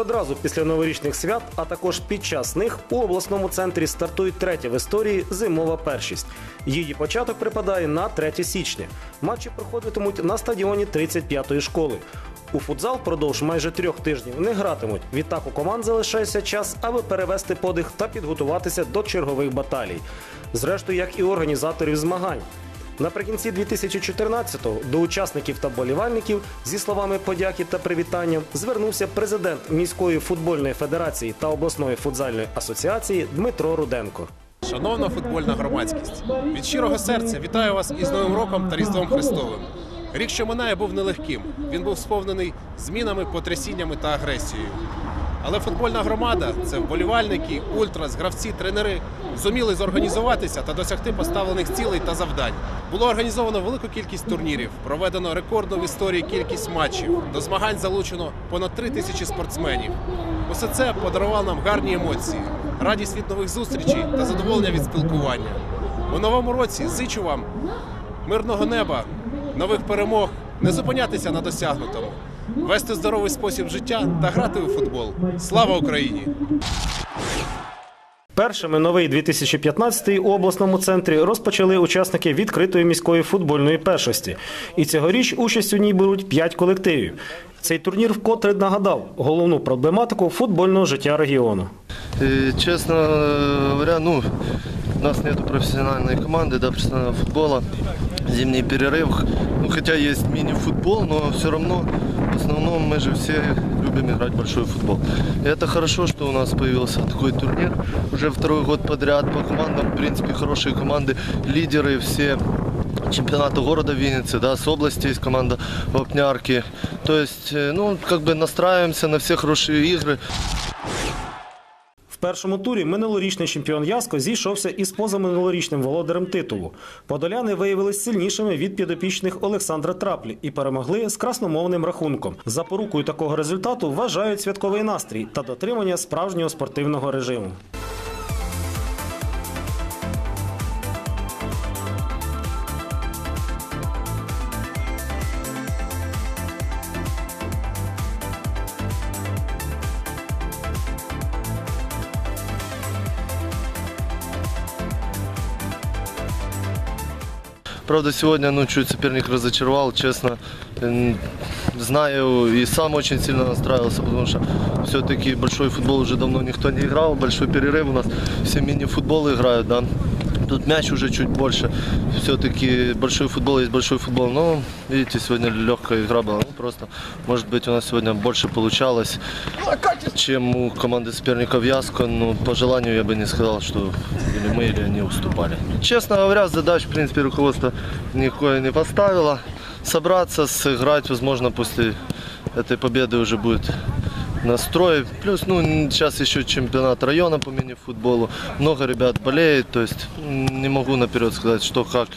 одразу після новорічних свят, а також під час них у обласному центрі стартує третя в історії зимова першість. Її початок припадає на 3 січня. Матчі проходитимуть на стадіоні 35-ї школи. У футзал впродовж майже трьох тижнів не гратимуть. Відтак у команд залишається час, аби перевести подих та підготуватися до чергових баталій. Зрештою, як і організаторів змагань. Наприкінці 2014-го до учасників та болівальників зі словами подяки та привітання звернувся президент міської футбольної федерації та обласної футзальної асоціації Дмитро Руденко. Шановна футбольна громадськість, від щирого серця вітаю вас із Новим роком та Різдвом Христовим. Рік, що минає, був нелегким. Він був сповнений змінами, потрясіннями та агресією. Але футбольна громада це вболівальники, ультрас, гравці, тренери зуміли зорганізуватися та досягти поставлених цілей та завдань. Було організовано велику кількість турнірів, проведено рекордну в історії кількість матчів. До змагань залучено понад три тисячі спортсменів. Усе це подарувало нам гарні емоції, радість від нових зустрічей та задоволення від спілкування. У новому році зичу вам мирного неба, нових перемог, не зупинятися на досягнутому, вести здоровий спосіб життя та грати у футбол. Слава Україні! Першими новий 2015-й у обласному центрі розпочали учасники відкритої міської футбольної першості. І цьогоріч участь у ній беруть п'ять колективів. Цей турнір вкотре нагадав головну проблематику футбольного життя регіону. И, честно говоря, ну, у нас нету профессиональной команды, да, профессионального футбола. Зимний перерыв. Ну, хотя есть мини-футбол, но все равно в основном мы же все любим играть в большой футбол. И это хорошо, что у нас появился такой турнир. Уже второй год подряд по командам, в принципе, хорошие команды, лидеры все чемпионата города Винницы, да, с области есть команда Вапнярки. То есть, э, ну, как бы настраиваемся на все хорошие игры. Першому турі минулорічний чемпіон Яско зійшовся із позаминулорічним володарем титулу. Подоляни виявилися сильнішими від підопічних Олександра Траплі і перемогли з красномовним рахунком. Запорукою такого результату вважають святковий настрій та дотримання справжнього спортивного режиму. Правда, сегодня, ну, чуть соперник разочаровал, честно. Знаю и сам очень сильно настраивался, потому что все-таки большой футбол уже давно никто не играл, большой перерыв у нас, все мини-футбол играют, да. Тут мяч уже чуть больше. Все-таки большой футбол есть большой футбол. Но, видите, сегодня легкая игра была. Ну, просто, может быть, у нас сегодня больше получалось, чем у команды соперников Яско. Но по желанию я бы не сказал, что или мы, или они уступали. Честно говоря, задач, в принципе, руководство никакое не поставило. Собраться, сыграть, возможно, после этой победы уже будет настрой. Плюс, ну, сейчас еще чемпионат района по мини-футболу. Много ребят болеет, то есть не могу наперед сказать, что как.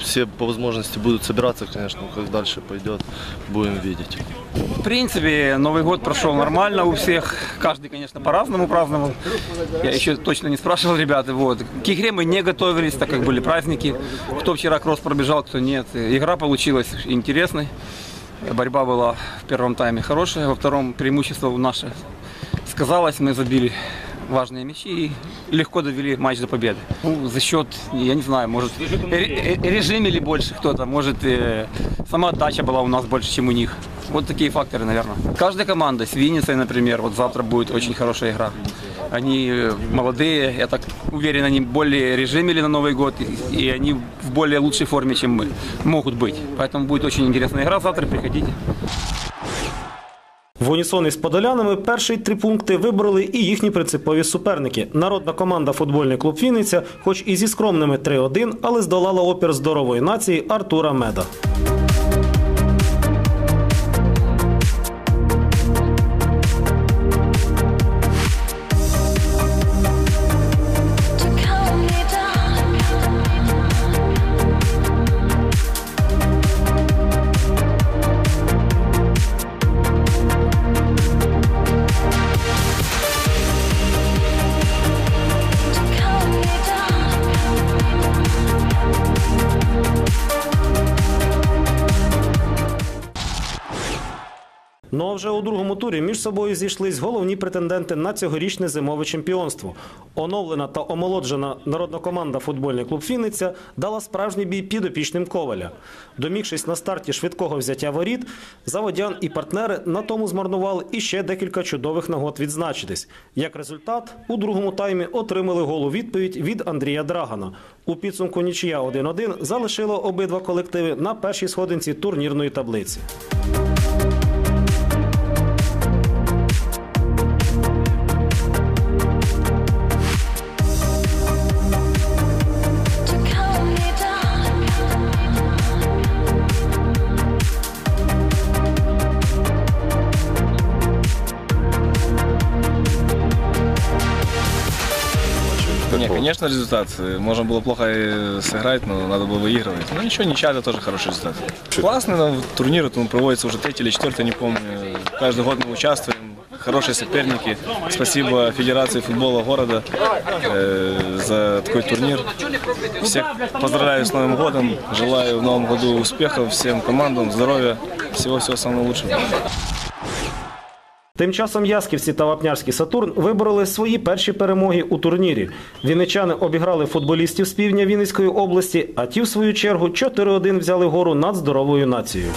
Все по возможности будут собираться, конечно, как дальше пойдет, будем видеть. В принципе, Новый год прошел нормально у всех. Каждый, конечно, по-разному праздновал. Я еще точно не спрашивал ребят. Вот. К игре мы не готовились, так как были праздники. Кто вчера кросс пробежал, кто нет. Игра получилась интересной. Борьба была в первом тайме хорошая, во втором преимущество наше сказалось. Мы забили важные мячи и легко довели матч до победы. Ну, за счет, я не знаю, может, ре- ре- режим или больше кто-то, может, э, сама отдача была у нас больше, чем у них. Вот такие факторы, наверное. Каждая команда, с Винницей, например, вот завтра будет очень хорошая игра. Они э, молодые, я так уверен, они более режимили на Новый год, и, и они в более лучшей форме, чем мы, могут быть. Поэтому будет очень интересная игра завтра, приходите. В унісон із подолянами перші три пункти вибороли і їхні принципові суперники. Народна команда футбольний клуб Вінниця, хоч і зі скромними 3-1, але здолала опір здорової нації Артура Меда. Ну а вже у другому турі між собою зійшлись головні претенденти на цьогорічне зимове чемпіонство. Оновлена та омолоджена народна команда футбольний клуб Вінниця дала справжній бій підопічним Коваля. Домігшись на старті швидкого взяття воріт, заводян і партнери на тому змарнували іще декілька чудових нагод відзначитись. Як результат, у другому таймі отримали голу відповідь від Андрія Драгана. У підсумку нічия 1-1 залишило обидва колективи на першій сходинці турнірної таблиці. конечно, результат. Можно было плохо э, сыграть, но надо было выигрывать. Но ничего, ничья это тоже хороший результат. Классный но турнир, это он проводится уже третий или четвертый, не помню. Каждый год мы участвуем. Хорошие соперники. Спасибо Федерации футбола города э, за такой турнир. Всех поздравляю с Новым годом. Желаю в Новом году успехов всем командам, здоровья, всего-всего самого лучшего. Тим часом Ясківці та Вапнярський Сатурн вибороли свої перші перемоги у турнірі. Вінничани обіграли футболістів з півдня Вінницької області, а ті, в свою чергу, 4-1 взяли гору над здоровою нацією.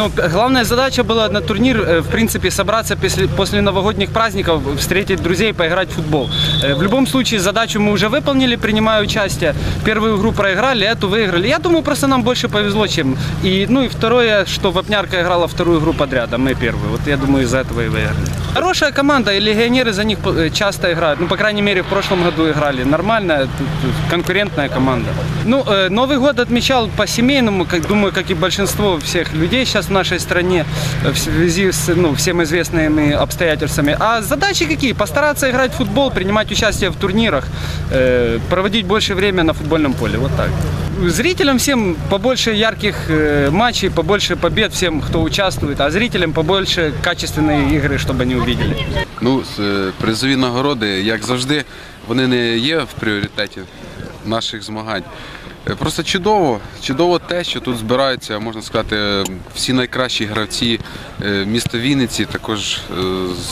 Ну, главная задача была на турнир, э, в принципе, собраться после, после новогодних праздников, встретить друзей, поиграть в футбол. Э, В любом случае, задачу мы уже выполнили, принимая участие. Первую игру проиграли, эту выиграли. Я думаю, просто нам больше повезло, чем... И, ну и второе, что Вапнярка играла вторую игру подряд, а мы первую. Вот я думаю, из-за этого и выиграли. Хорошая команда, и легионеры за них э, часто играют. Ну, по крайней мере, в прошлом году играли. Нормальная, конкурентная команда. Ну, Новый год отмечал по-семейному, как, думаю, как и большинство всех людей сейчас в нашей стране э, в связи с ну, всем известными обстоятельствами. А задачи какие? Постараться играть в футбол, принимать участие в турнирах, э, проводить больше время на футбольном поле. Вот так. Зрителям всем побольше ярких э, матчей, побольше побед всем, кто участвует, а зрителям побольше качественной игры, чтобы они увидели. Ну, з- е, призові нагороди, як завжди, вони не є в пріоритеті наших змагань. Е, Просто чудово, чудово те, що тут збираються, можна сказати, всі найкращі гравці е, міста Вінниці, також е,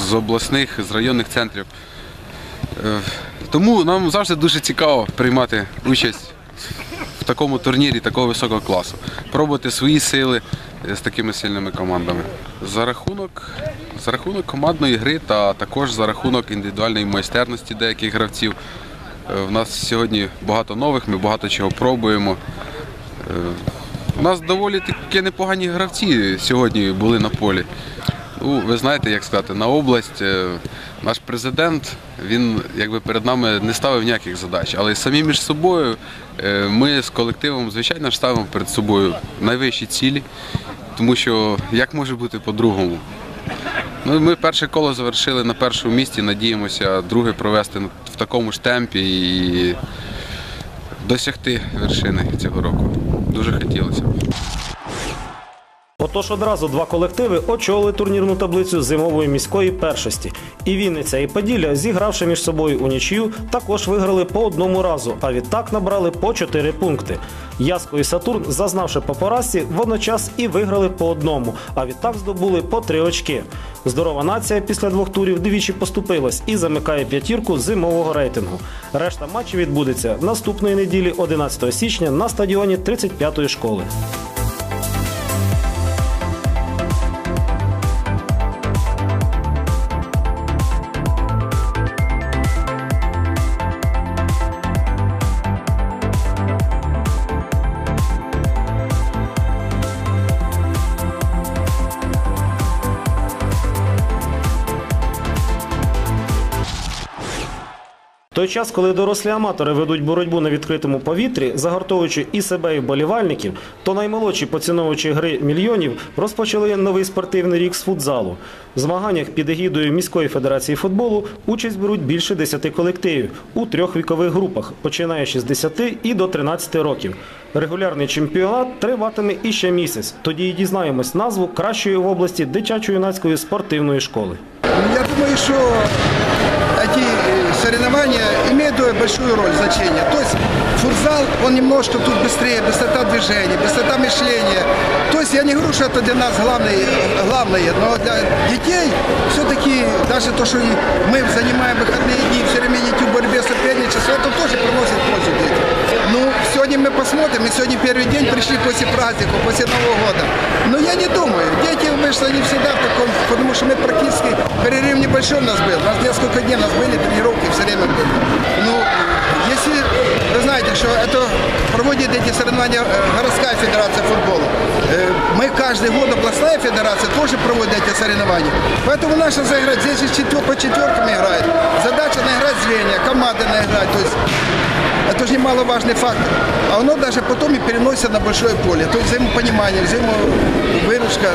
з обласних, з районних центрів. Тому нам завжди дуже цікаво приймати участь в такому турнірі такого високого класу. Пробувати свої сили з такими сильними командами. За рахунок, за рахунок командної гри та також за рахунок індивідуальної майстерності деяких гравців. Е, В нас сьогодні багато нових, ми багато чого пробуємо. Е, У нас доволі такі непогані гравці сьогодні були на полі. Ну, ви знаєте, як сказати, на область е, наш президент він якби перед нами не ставив ніяких задач, але самі між собою е, ми з колективом, звичайно ставимо перед собою найвищі цілі, тому що як може бути по-другому? Ну, ми перше коло завершили на першому місці, надіємося друге провести такому ж темпі і досягти вершини цього року. Дуже хотілося б. Отож одразу два колективи очолили турнірну таблицю зимової міської першості. І Вінниця, і Поділля, зігравши між собою у нічию, також виграли по одному разу, а відтак набрали по 4 пункти. Яско і Сатурн, зазнавши по поразці, водночас і виграли по одному, а відтак здобули по три очки. Здорова нація після двох турів двічі поступилась і замикає п'ятірку зимового рейтингу. Решта матчів відбудеться наступної неділі, 11 січня, на стадіоні 35-ї школи. Той час, коли дорослі аматори ведуть боротьбу на відкритому повітрі, загартовуючи і себе, і вболівальників, то наймолодші поціновувачі гри мільйонів розпочали новий спортивний рік з футзалу. В змаганнях під егідою міської федерації футболу участь беруть більше 10 колективів у трьох вікових групах, починаючи з 10 і до 13 років. Регулярний чемпіонат триватиме іще місяць. Тоді і дізнаємось назву кращої в області дитячо-юнацької спортивної школи. Я думаю, эти э, соревнования имеют большую роль, значение. То есть футзал, он немножко тут быстрее, быстрота движения, быстрота мышления. То есть я не говорю, что это для нас главное, главное но для детей все-таки даже то, что мы занимаем выходные дни, все время идти в борьбе соперничества, это тоже приносит пользу детям. Ну, сегодня мы посмотрим, мы сегодня первый день пришли после праздника, после Нового года. Но я не думаю, дети вышли не всегда в таком, потому что мы практически, перерыв небольшой у нас был, у нас несколько дней у нас были тренировки, все время были. Ну, если вы знаете, что это проводит эти соревнования э, городская федерация футбола, э, мы каждый год областная федерация тоже проводит эти соревнования. Поэтому наша заиграть, здесь же четвер, по четверкам играет. Задача наиграть звенья, команды наиграть. То есть это же немаловажный фактор. А оно даже потом и переносится на большое поле. То есть взаимопонимание, взаимовыручка.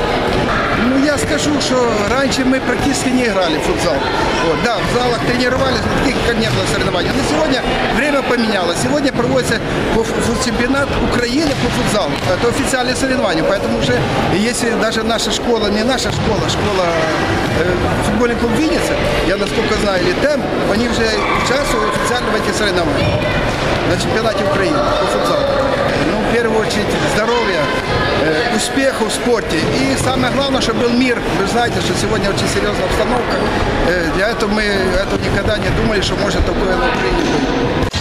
Ну, я скажу, что раньше мы практически не играли в футзал. Вот, да, в залах тренировались, но таких, как не было соревнований. Но сегодня время поменялось. Сегодня проводится по фу- фу- чемпионат Украины по футзалу. Это официальное соревнование. Поэтому уже, если даже наша школа, не наша школа, школа э, футбольный клуб Винница, я насколько знаю, или ТЭМ, они уже участвуют официально в этих соревнованиях на чемпионате Украины по футзалу. Ну, в первую очередь, здоровья, э, успеха в спорте. И самое главное, чтобы был мир. Вы знаете, что сегодня очень серьезная обстановка. Э, для этого мы этого никогда не думали, что может такое на Украине быть.